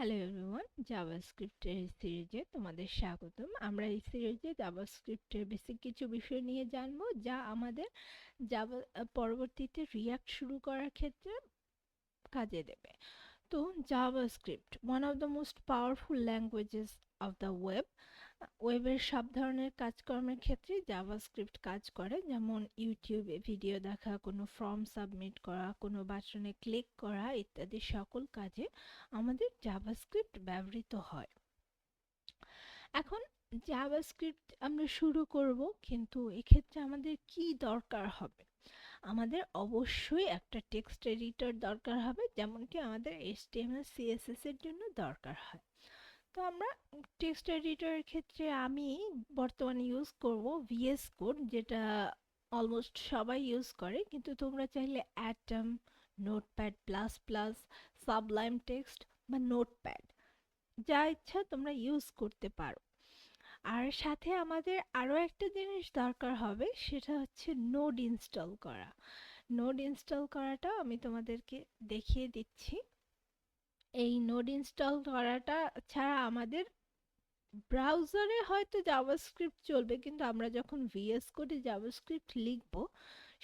Hello everyone জাভাস্ক্রিপ্টের এই সিরিজে তোমাদের স্বাগতম। আমরা এই সিরিজে জাভাস্ক্রিপ্টের বেসিক কিছু বিষয় নিয়ে জানব, যা আমাদের জাভা পরবর্তীতে রিয়াক্ট শুরু করার ক্ষেত্রে কাজে দেবে। তো JavaScript one of the most powerful languages of the web ওয়েবের সব ধরনের কাজকর্মের ক্ষেত্রে জাভাস্ক্রিপ্ট কাজ করে। যেমন ইউটিউবে ভিডিও দেখা, কোনো ফর্ম সাবমিট করা, কোনো বাটনে ক্লিক করা, ইত্যাদি সকল কাজে আমাদের জাভাস্ক্রিপ্ট ব্যবহৃত হয়। এখন জাভাস্ক্রিপ্ট আমরা শুরু করব, কিন্তু এক্ষেত্রে আমাদের কি দরকার হবে? আমাদের অবশ্যই একটা টেক্সট এডিটর দরকার হবে, যেমনটি আমাদের এইচটিএমএল সিএসএস এর জন্য দরকার হয়। তো আমরা টেক্সট এডিটরের ক্ষেত্রে আমি বর্তমানে ইউজ করব ভিএস কোড যেটা অলমোস্ট সবাই ইউজ করে। কিন্তু তোমরা চাইলে Atom Notepad plus plus Sublime Text বা নোটপ্যাড যা ইচ্ছা তোমরা ইউজ করতে পারো। আর সাথে আমাদের আরও একটা জিনিস দরকার হবে, সেটা হচ্ছে নোড ইনস্টল করা। নোড ইনস্টল করাটা আমি তোমাদেরকে দেখিয়ে দিচ্ছি। এই নোড ইনস্টল করাটা ছাড়া আমাদের ব্রাউজারে হয়তো জাভাস্ক্রিপ্ট চলবে, কিন্তু আমরা যখন ভিএস কোডে জাভাস্ক্রিপ্ট লিখব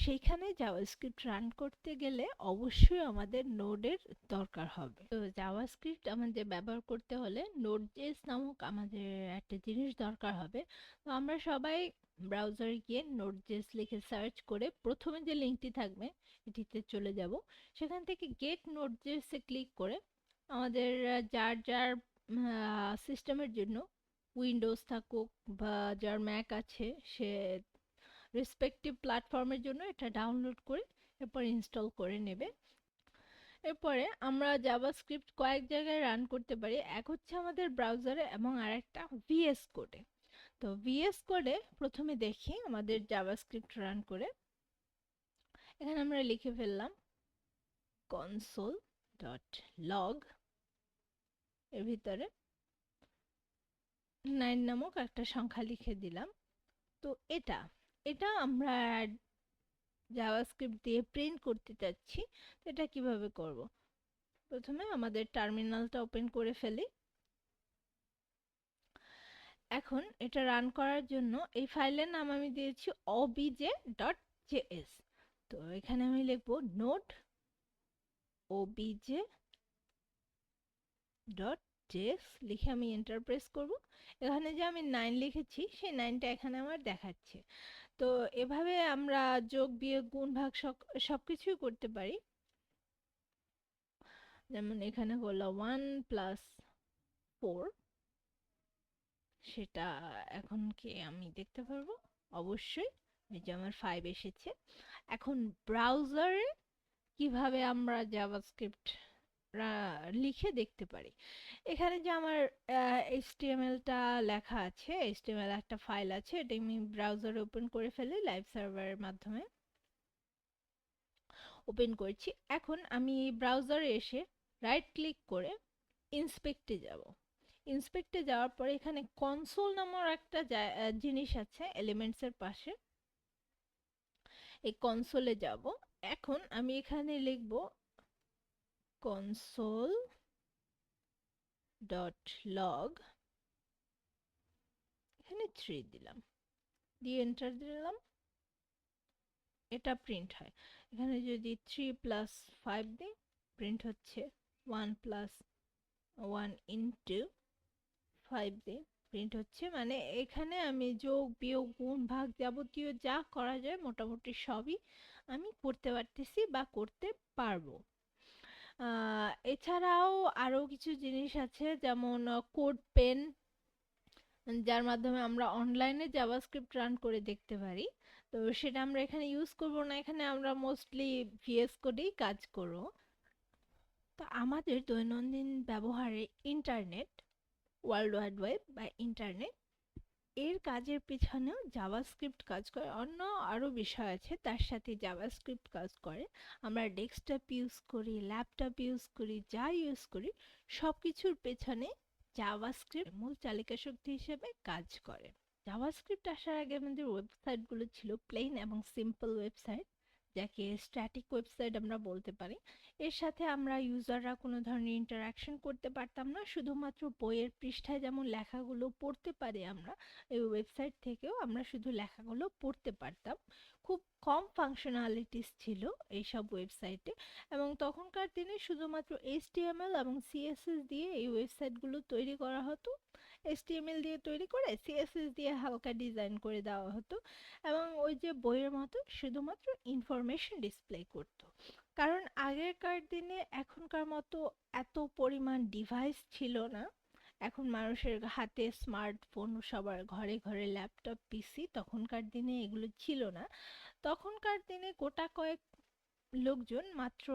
সেইখানে জাভাস্ক্রিপ্ট রান করতে গেলে অবশ্যই আমাদের নোডের দরকার হবে। তো জাভাস্ক্রিপ্ট আমাদের ব্যবহার করতে হলে নোড জেস নামক আমাদের একটা জিনিস দরকার হবে। তো আমরা সবাই ব্রাউজারে গিয়ে নোট জেস লিখে সার্চ করে প্রথমে যে লিঙ্কটি থাকবে, এটিতে চলে যাব। সেখান থেকে গেট নোট জেসে ক্লিক করে আমাদের যার যার সিস্টেমের জন্য উইন্ডোজ থাকুক বা যার ম্যাক আছে, সে রেসপেক্টিভ প্ল্যাটফর্মের জন্য এটা ডাউনলোড করে এরপর ইনস্টল করে নেবে। এরপরে আমরা জাভাস্ক্রিপ্ট কয়েক জায়গায় রান করতে পারি। এক হচ্ছে আমাদের ব্রাউজারে এবং আরেকটা ভিএস কোডে তো ভিএস কোডে প্রথমে দেখি আমাদের জাভাস্ক্রিপ্ট রান করে। এখানে আমরা লিখে ফেললাম কনসোল ডট লগ এর ভিতরে নাইন নামক একটা সংখ্যা লিখে দিলাম। তো এটা এটা আমরা জাভাস্ক্রিপ্ট দিয়ে প্রিন্ট করতে চাচ্ছি, তো এটা কীভাবে করব? প্রথমে আমাদের টার্মিনালটা ওপেন করে ফেলি। এখন এটা রান করার জন্য এই ফাইলের নাম আমি দিয়েছি obj ডট জেএস তো এখানে আমি লিখব নোট obj ডট জেস লিখে আমি এন্টার প্রেস করব। এখানে যে আমি নাইন লিখেছি, সেই নাইনটা এখানে আমার দেখাচ্ছে। তো এভাবে আমরা যোগ, বিয়োগ, গুণ, ভাগ সব কিছুই করতে পারি। যেমন এখানে হলো ওয়ান প্লাস ফোর সেটা এখন কি আমি দেখতে পারব? অবশ্যই, এই যে আমার ফাইভ এসেছে। এখন ব্রাউজারে কীভাবে আমরা জাভাস্ক্রিপ্ট লিখে দেখতে পারি। এখানে যে আমার এইচটিএমএলটা লেখা আছে এইচটিএমএল একটা ফাইল আছে, এটা আমি ব্রাউজারে ওপেন করে ফেলি লাইভ সার্ভারের মাধ্যমে ওপেন করছি। এখন আমি ব্রাউজারে এসে রাইট ক্লিক করে ইন্সপেক্টে যাব। ইন্সপেক্টে যাওয়ার পরে এখানে কনসোল নামের একটা জিনিস আছে এলিমেন্টসের পাশে। এই কনসোলে যাব। এখন আমি এখানে লিখব লগ এখানে থ্রি দিলাম, দিয়ে এন্টার দিলাম, এটা প্রিন্ট হয়। এখানে যদি থ্রি প্লাস ফাইভ দিই প্রিন্ট হচ্ছে one plus one into five দিই প্রিন্ট হচ্ছে মানে এখানে আমি যোগ, বিয়োগ, গুণ, ভাগ যাবতীয় যা করা যায় মোটামুটি সবই আমি করতে পারতেছি বা করতে পারব। এছাড়াও আরও কিছু জিনিস আছে যেমন কোড পেন যার মাধ্যমে আমরা অনলাইনে জাভাস্ক্রিপ্ট রান করে দেখতে পারি। তো সেটা আমরা এখানে ইউজ করব না, এখানে আমরা মোস্টলি ভিএস কোডেই কাজ করব। তো আমাদের দৈনন্দিন ব্যবহারে ইন্টারনেট ওয়ার্ল্ড ওয়াইড ওয়েব বা ইন্টারনেট এর কাজের পিছনেও জাভাস্ক্রিপ্ট কাজ করে। অন্য আরও বিষয় আছে, তার সাথে জাভাস্ক্রিপ্ট কাজ করে। আমরা ডেস্কটপ ইউজ করি, ল্যাপটপ ইউজ করি, যা ইউজ করি সব কিছুর পেছনে জাভাস্ক্রিপ্ট মূল চালিকা শক্তি হিসেবে কাজ করে। জাভাস্ক্রিপ্ট আসার আগে আমাদের ওয়েবসাইটগুলো ছিল প্লেন এবং সিম্পল ওয়েবসাইট যাকে স্ট্যাটিক ওয়েবসাইট আমরা বলতে পারি, এর সাথে আমরা ইউজাররা কোনো ধরনের ইন্টারাকশন করতে পারতাম না। শুধুমাত্র বইয়ের পৃষ্ঠায় যেমন লেখাগুলো পড়তে পারি আমরা, এই ওয়েবসাইট থেকেও আমরা শুধু লেখাগুলো পড়তে পারতাম। খুব কম ফাংশনালিটিস ছিল এইসব ওয়েবসাইটে এবং তখনকার দিনে শুধুমাত্র এইচটিএমএল এবং সিএসএস দিয়ে এই ওয়েবসাইটগুলো তৈরি করা হতো। এইচটিএমএল দিয়ে তৈরি করে সিএসএস দিয়ে হালকা ডিজাইন করে দেওয়া হতো এবং ওই যে বইয়ের মতো শুধুমাত্র ইনফরমেশন ডিসপ্লে করতো। কারণ আগেরকার দিনে এখনকার মতো এত পরিমাণ ডিভাইস ছিল না। এখন মানুষের হাতে স্মার্টফোন সবার ঘরে ঘরে ল্যাপটপ পিসি তখনকার দিনে এগুলো ছিল না। তখনকার দিনে গোটা কয়েক লোকজন মাত্র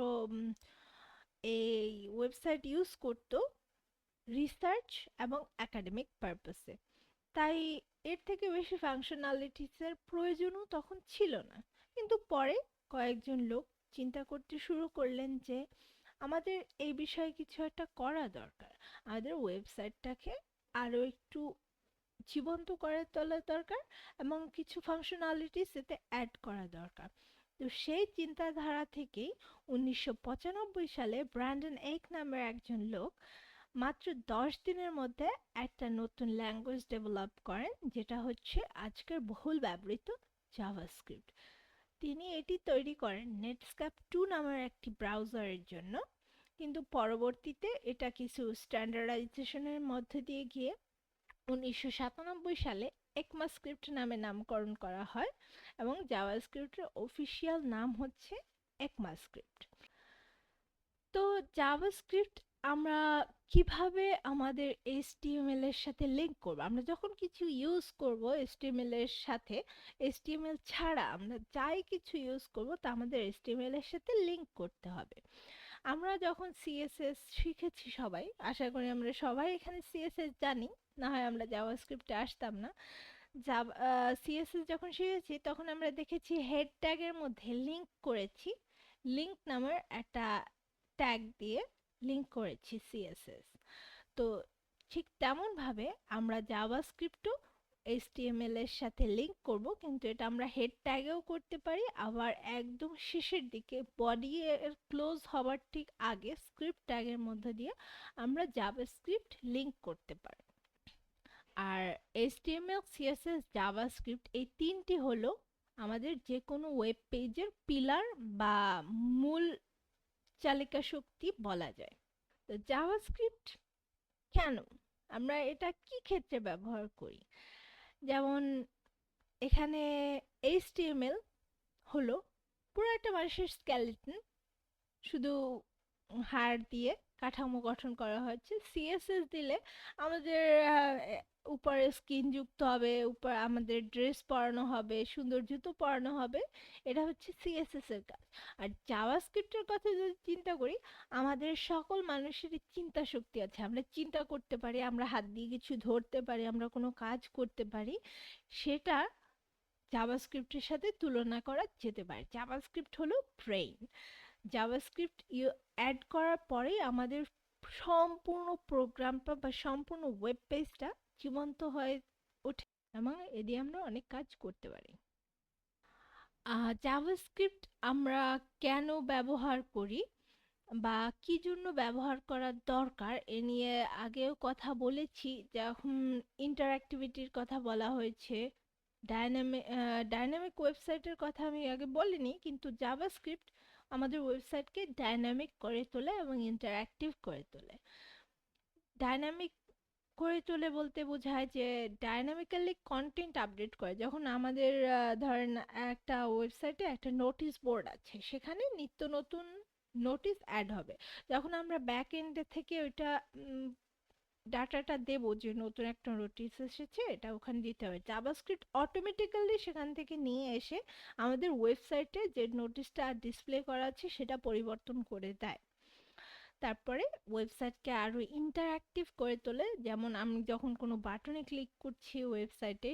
এই ওয়েবসাইট ইউজ করতো। রিসার্চ এবং একাডেমিক পারপাসে তাই এর থেকে বেশি ফাংশনালিটিসের প্রয়োজনও তখন ছিল না। কিন্তু পরে কয়েকজন লোক চিন্তা করতে শুরু করলেন যে, আমাদের এই বিষয়ে কিছু একটা করা দরকার। আমাদের ওয়েবসাইটটাকে আরও একটু জীবন্ত করে তোলা দরকার এবং কিছু ফাংশনালিটিস এতে অ্যাড করা দরকার। তো সেই চিন্তাধারা থেকেই উনিশশো পঁচানব্বই সালে ব্র্যান্ডন এক নামের একজন লোক মাত্র দশ দিনের মধ্যে একটা নতুন ল্যাঙ্গুয়েজ ডেভেলপ করেন, যেটা হচ্ছে আজকের বহুল ব্যবহৃত জাভাস্ক্রিপ্ট তিনি এটি তৈরি করেন নেটস্ক্যাপ টু নামের একটি ব্রাউজারের জন্য, কিন্তু পরবর্তীতে এটা কিছু স্ট্যান্ডার্ডাইজেশনের মধ্যে দিয়ে গিয়ে উনিশশো সাতানব্বই সালে একমাস্ক্রিপ্ট নামে নামকরণ করা হয় এবং জাভাস্ক্রিপ্টের অফিসিয়াল নাম হচ্ছে একমাস্ক্রিপ্ট তো জাভাস্ক্রিপ্ট আমরা কীভাবে আমাদের এইচটিএমএল এর সাথে লিঙ্ক করব? আমরা যখন কিছু ইউজ করব এইচটিএমএল এর সাথে এইচটিএমএল ছাড়া আমরা যাই কিছু ইউজ করব, তা আমাদের এইচটিএমএল এর সাথে লিঙ্ক করতে হবে। আমরা যখন সিএসএস শিখেছি সবাই, আশা করি আমরা সবাই এখানে সিএসএস জানি, না হয় আমরা জাভাস্ক্রিপ্টে আসতাম না। সিএসএস যখন শিখেছি, তখন আমরা দেখেছি হেড ট্যাগের মধ্যে লিঙ্ক করেছি। লিঙ্ক নামের একটা ট্যাগ দিয়ে লিঙ্ক করেছি সিএসএস তো ঠিক তেমনভাবে আমরা জাভাস্ক্রিপ্টও এইচটিএমএল এর সাথে লিঙ্ক করব, কিন্তু এটা আমরা হেড ট্যাগেও করতে পারি। আবার একদম শেষের দিকে বডি এর ক্লোজ হওয়ার ঠিক আগে স্ক্রিপ্ট ট্যাগের মধ্যে দিয়ে আমরা জাভা স্ক্রিপ্ট লিঙ্ক করতে পারি। আর এইচটিএমএল সিএসএস জাভা স্ক্রিপ্ট এই তিনটি হলো আমাদের যে কোনো ওয়েব পেজের পিলার বা মূল চালিকা শক্তি বলা যায়। তো জাভাস্ক্রিপ্ট কেন? আমরা এটা কি ক্ষেত্রে ব্যবহার করি? যেমন এখানে এইচটিএমএল হলো পুরো একটা মানুষের স্কেলেটন শুধু হাড় দিয়ে কাঠামো গঠন করা হচ্ছে সিএসএস দিলে আমাদের উপরে স্কিন যুক্ত হবে, উপর আমাদের ড্রেস পরানো হবে, সুন্দর জুতো পরানো হবে, এটা হচ্ছে সিএসএস এর কাজ। আর জাভাস্ক্রিপ্টের কথা যদি চিন্তা করি, আমাদের সকল মানুষেরই চিন্তা শক্তি আছে। আমরা চিন্তা করতে পারি, আমরা হাত দিয়ে কিছু ধরতে পারি, আমরা কোনো কাজ করতে পারি, সেটা জাভাস্ক্রিপ্টের সাথে তুলনা করা যেতে পারে। জাভাস্ক্রিপ্ট হলো ব্রেইন জাভাস্ক্রিপ্ট ইউ অ্যাড করার পরেই আমাদের সম্পূর্ণ প্রোগ্রামটা বা সম্পূর্ণ ওয়েব পেজটা জীবন্ত হয়ে ওঠে। এবং এ দিয়ে আমরা অনেক কাজ করতে পারি। জাভাস্ক্রিপ্ট আমরা কেন ব্যবহার করি বা কি জন্য ব্যবহার করার দরকার এ নিয়ে আগেও কথা বলেছি, যখন ইন্টারঅ্যাক্টিভিটির কথা বলা হয়েছে ডায়নামিক ডায়নামিক ওয়েবসাইটের কথা আমি আগে বলিনি, কিন্তু জাভাস্ক্রিপ্ট আমাদের ওয়েবসাইটকে ডায়নামিক করে তোলে এবং ইন্টারঅ্যাক্টিভ করে তোলে। ডায়নামিক করে তোলে বলতে বোঝায় যে ডায়নামিক্যালি কন্টেন্ট আপডেট করে। যখন আমাদের ধরেন একটা ওয়েবসাইটে একটা নোটিশ বোর্ড আছে, সেখানে নিত্য নতুন নোটিশ অ্যাড হবে। যখন আমরা ব্যাক এন্ডে থেকে ওইটা ডাটাটা দেবো যে নতুন একটা নোটিস এসেছে, এটা ওখানে দিতে হবে। জাভাস্ক্রিপ্ট অটোমেটিক্যালি সেখান থেকে নিয়ে এসে আমাদের ওয়েবসাইটে যে নোটিশটা ডিসপ্লে করা আছে, সেটা পরিবর্তন করে দেয়। তারপরে ওয়েবসাইটকে আরও ইন্টারঅ্যাক্টিভ করে তোলে। যেমন আমি যখন কোনো বাটনে ক্লিক করছি, ওয়েবসাইটে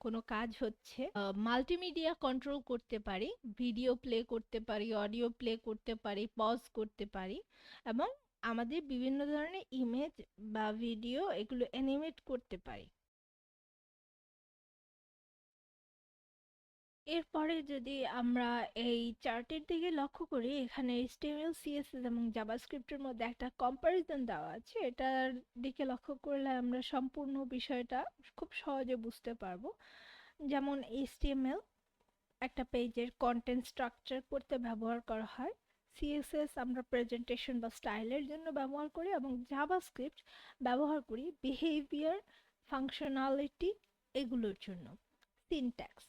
কোনো কাজ হচ্ছে মাল্টিমিডিয়া কন্ট্রোল করতে পারি ভিডিও প্লে করতে পারি অডিও প্লে করতে পারি পজ করতে পারি এবং আমাদের বিভিন্ন ধরনের ইমেজ বা ভিডিও এগুলো অ্যানিমেট করতে পারি। এরপরে যদি আমরা এই চার্টের দিকে লক্ষ্য করি এখানে HTML, CSS এবং জাভাস্ক্রিপ্টের মধ্যে একটা কম্পারিজন দেওয়া আছে। এটার দিকে লক্ষ্য করলে আমরা সম্পূর্ণ বিষয়টা খুব সহজে বুঝতে পারব। যেমন HTML একটা পেজের কন্টেন্ট স্ট্রাকচার করতে ব্যবহার করা হয়। সিএসএস আমরা প্রেজেন্টেশন বা স্টাইলের জন্য ব্যবহার করি এবং জাভাস্ক্রিপ্ট ব্যবহার করি বিহেভিয়ার ফাংশনালিটি এগুলোর জন্য। সিনট্যাক্স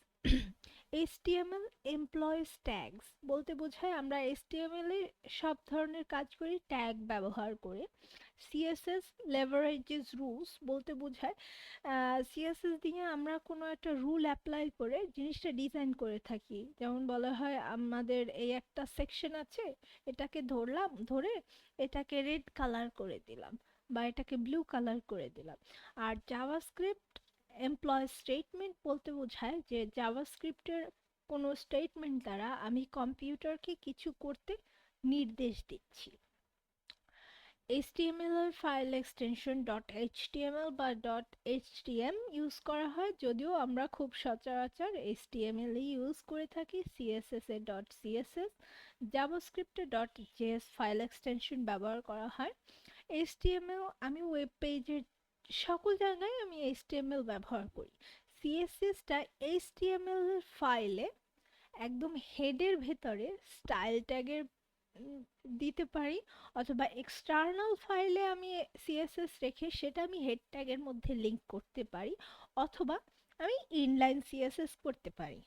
HTML এমপ্লয়িজ ট্যাগস বলতে বোঝায় আমরা HTML এ সব ধরনের কাজ করি ট্যাগ ব্যবহার করে। CSS লেভারেজেস রুলস বলতে বোঝায় সিএসএস দিয়ে আমরা কোনো একটা রুল অ্যাপ্লাই করে জিনিসটা ডিজাইন করে থাকি। যেমন বলা হয়, আমাদের এই একটা সেকশন আছে, এটাকে ধরলাম, ধরে এটাকে রেড কালার করে দিলাম বা এটাকে ব্লু কালার করে দিলাম। আর জাভাস্ক্রিপ্ট এমপ্লয় স্টেটমেন্ট বলতে বোঝায় যে জাভাস্ক্রিপ্টের কোনো স্টেটমেন্ট দ্বারা আমি কম্পিউটারকে কিছু করতে নির্দেশ দিচ্ছি। HTML এর ফাইল এক্সটেনশন ডট এইচটিএমএল বা. ডট এইচটিএম ইউজ করা হয়, যদিও আমরা খুব সচরাচর HTML ই ইউজ করে থাকি, CSS এ ডট সিএসএস জাভাস্ক্রিপ্টে ডট জেএস ফাইল এক্সটেনশন ব্যবহার করা হয়। HTML আমি ওয়েব পেজের সকল জায়গায় আমি এইচটিএমএল ব্যবহার করি। সিএসএসটা এইচটিএমএল ফাইলে একদম হেডের ভেতরে স্টাইল ট্যাগের দিতে পারি অথবা এক্সটার্নাল ফাইলে আমি সিএসএস রেখে সেটা আমি হেড ট্যাগের মধ্যে লিঙ্ক করতে পারি অথবা আমি ইনলাইন সিএসএস করতে পারি।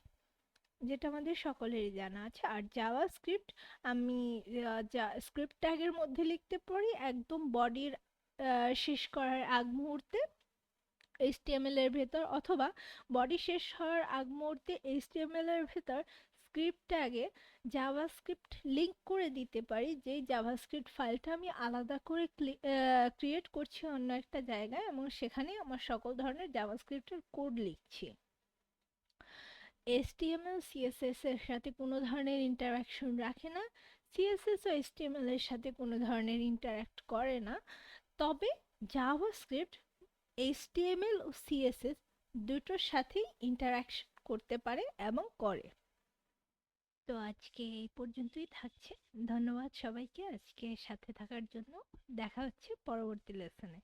যেটা আমাদের সকলেরই জানা আছে। আর জাভা স্ক্রিপ্ট আমি স্ক্রিপ্ট ট্যাগের মধ্যে লিখতে পারি। একদম বডির শেষ করার আগ মুহূর্তে এইচটিএমএল এর ভেতর অথবা বডি শেষ হওয়ার আগ মুহূর্তে এইচটিএমএল এর ভেতর স্ক্রিপ্ট ট্যাগে জাভাস্ক্রিপ্ট লিংক করে দিতে পারি। যেই জাভাস্ক্রিপ্ট ফাইলটা আমি আলাদা করে ক্রিয়েট করছি অন্য একটা জায়গায় এবং সেখানে আমার সকল ধরনের জাভাস্ক্রিপ্টের কোড লিখছি। HTML CSS এর সাথে কোনো ধরনের ইন্টারাকশন রাখে না। CSS ও HTML এর সাথে কোনো ধরনের ইন্টারাক্ট করে না। তবে জাভাস্ক্রিপ্ট এল ও সিএসএস দুটোর সাথেই ইন্টারাকশন করতে পারে এবং করে। তো আজকে এই পর্যন্তই থাকছে। ধন্যবাদ সবাইকে। আজকে সাথে থাকার জন্য দেখা হচ্ছে পরবর্তী লেসনে